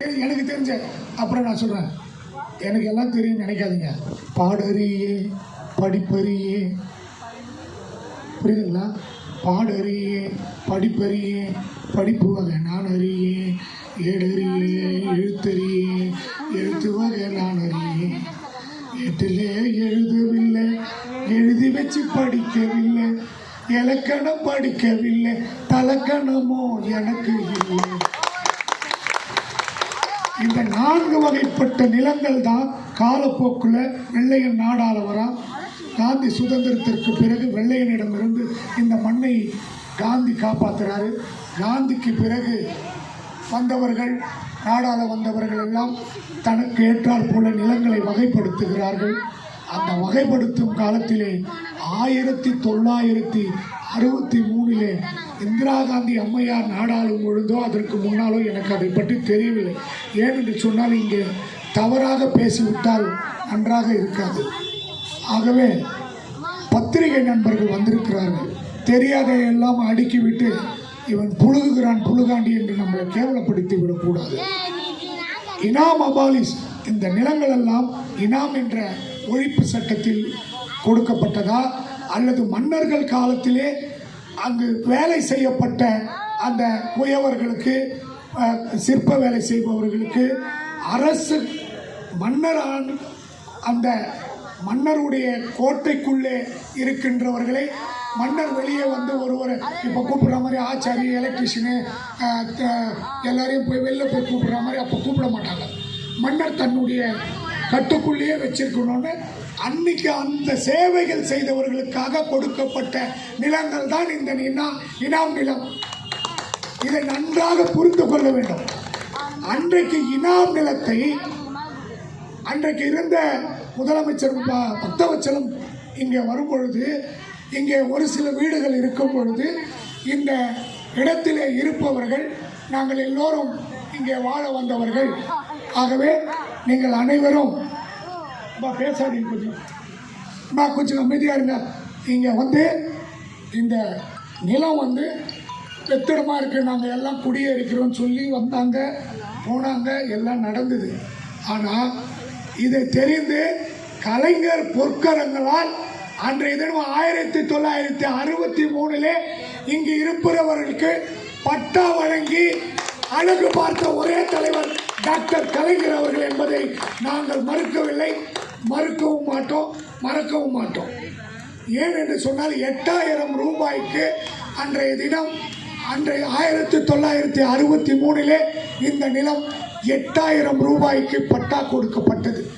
எனக்கு தெரிஞ்ச அப்புறம் நான் சொல்கிறேன் எனக்கு எல்லாம் தெரியும் நினைக்காதீங்க. பாடறியே படிப்பறியே. புரியுதுங்களா? பாடறியே படிப்பறியே படிப்பு வகை நான் அறியே. ஏடறியே எழுத்தறியே. எழுத்து வகை நான் அறியே. எட்டிலே எழுதவில்லை எழுதி வச்சு படிக்கவில்லை. இலக்கணம் படிக்கவில்லை தலக்கணமோ எனக்கு இல்லை. நான்கு வகைப்பட்ட நிலங்கள் தான் காலப்போக்கில் வெள்ளையன் நாடாளவரா காந்தி சுதந்திரத்திற்கு பிறகு வெள்ளையனிடமிருந்து இந்த மண்ணை காந்தி காப்பாத்துறாரு. காந்திக்கு பிறகு வந்தவர்கள் நாடாள வந்தவர்கள் எல்லாம் தனக்கு ஏற்றால் போல நிலங்களை வகைப்படுத்துகிறார்கள். அந்த வகைப்படுத்தும் காலத்திலே ஆயிரத்தி தொள்ளாயிரத்தி அறுபத்தி மூணிலே இந்திரா காந்தி அம்மையார் நாடாளும் பொழுதோ அதற்கு முன்னாலோ எனக்கு அதை பற்றி தெரியவில்லை. ஏனென்று சொன்னால் இங்கே தவறாக பேசிவிட்டால் நன்றாக இருக்காது. ஆகவே பத்திரிகை நண்பர்கள் வந்திருக்கிறார்கள். தெரியாத எல்லாம் அடுக்கிவிட்டு இவன் புழுகுகிறான் புழுகாண்டி என்று நம்மளை கேவலப்படுத்தி விடக்கூடாது. இனாம் அபாலிஸ் இந்த நிலங்கள் எல்லாம் இனாம் என்ற ஒழிப்பு சட்டத்தில் கொடுக்கப்பட்டதா அல்லது மன்னர்கள் காலத்திலே அங்கு வேலை செய்யப்பட்ட அந்த குயவர்களுக்கு சிற்ப வேலை செய்பவர்களுக்கு அரசு மன்னர் ஆண்- அந்த மன்னருடைய கோட்டைக்குள்ளே இருக்கின்றவர்களை மன்னர் வெளியே வந்து ஒருவர் இப்போ கூப்பிடுற மாதிரி ஆச்சாரி எலக்ட்ரிஷியனு எல்லாரையும் போய் வெளில போய் கூப்பிடுற மாதிரி அப்போ கூப்பிட மாட்டாங்க. மன்னர் தன்னுடைய கட்டுக்குள்ளேயே வச்சிருக்கணும்னு அன்னைக்கு அந்த சேவைகள் செய்தவர்களுக்காக கொடுக்கப்பட்ட நிலங்கள் தான் இந்த இனா இனாம் நிலம். இதை நன்றாக புரிந்து கொள்ள வேண்டும். அன்றைக்கு இனாம் நிலத்தை அன்றைக்கு இருந்த முதலமைச்சர் ப- பக்தவச்சலம் இங்கே வரும் பொழுது இங்கே ஒரு சில வீடுகள் இருக்கும் பொழுது இந்த இடத்திலே இருப்பவர்கள் நாங்கள் எல்லோரும் இங்கே வாழ வந்தவர்கள். ஆகவே நீங்கள் அனைவரும் பேசாதீங்க கொஞ்சம். நான் கொஞ்சம் அமைதியாக இருங்க. இங்கே வந்து இந்த நிலம் வந்து வெத்திடமாக இருக்குது நாங்கள் எல்லாம் குடியேறிக்கிறோம்னு சொல்லி வந்தாங்க போனாங்க எல்லாம் நடந்தது. ஆனால் இதை தெரிந்து கலைஞர் பொற்கரங்களால் அன்றைய தினம் ஆயிரத்தி தொள்ளாயிரத்தி அறுபத்தி மூணிலே இங்கு இருப்பவர்களுக்கு பட்டா வழங்கி அழகு பார்த்த ஒரே தலைவர் டாக்டர் கலைஞர் அவர்கள் என்பதை நாங்கள் மறுக்கவில்லை. மறுக்கவும் மாட்டோம் மறக்கவும் மாட்டோம். ஏன் என்று சொன்னால் எட்டாயிரம் ரூபாய்க்கு அன்றைய தினம் அன்றைய ஆயிரத்தி தொள்ளாயிரத்தி அறுபத்தி மூணிலே இந்த நிலம் எட்டாயிரம் ரூபாய்க்கு பட்டா கொடுக்கப்பட்டது.